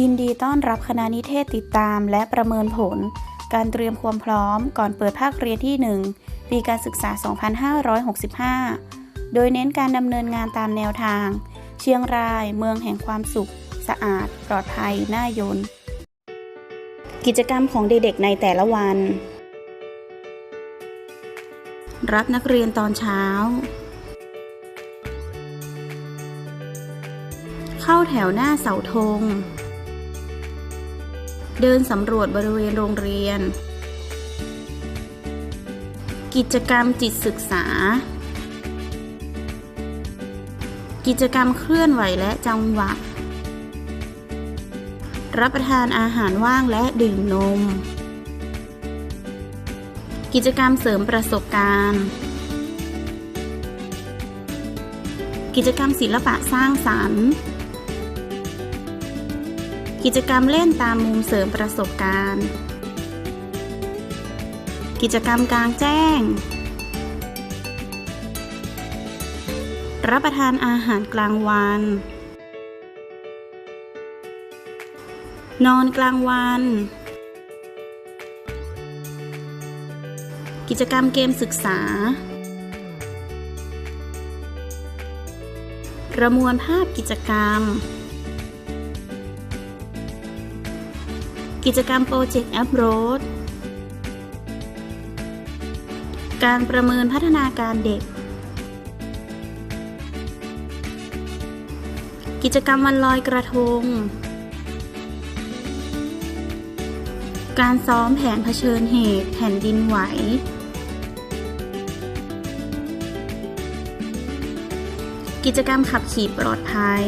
ยินดีต้อนรับคณะนิเทศติดตามและประเมินผล การเตรียมความพร้อมก่อนเปิดภาคเรียนที่ 1 ปีการศึกษา 2565 โดยเน้นการดำเนินงานตามแนวทาง เชียงราย เมืองแห่งความสุข สะอาด ปลอดภัย น่ายน กิจกรรมของเด็กๆในแต่ละวัน รับนักเรียนตอนเช้า เข้าแถวหน้าเสาธง เดินสำรวจบริเวณโรงเรียน กิจกรรมจิตศึกษา กิจกรรมเคลื่อนไหวและจังหวะ รับประทานอาหารว่างและดื่มนม กิจกรรมเสริมประสบการณ์กิจกรรมศิลปะสร้างสรรค์ กิจกรรมเล่นตามมุมเสริมประสบการณ์ กิจกรรมกลางแจ้ง รับประทานอาหารกลางวัน นอนกลางวัน กิจกรรมเกมศึกษา ประมวลภาพกิจกรรม กิจกรรมโปรเจกต์แอปโรดการประเมินพัฒนาการเด็ก กิจกรรมวันลอยกระทง การซ้อมแผนเผชิญเหตุแผ่นดินไหว กิจกรรมขับขี่ปลอดภัย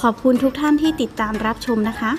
ขอบคุณทุกท่านที่ติดตามรับชมนะคะ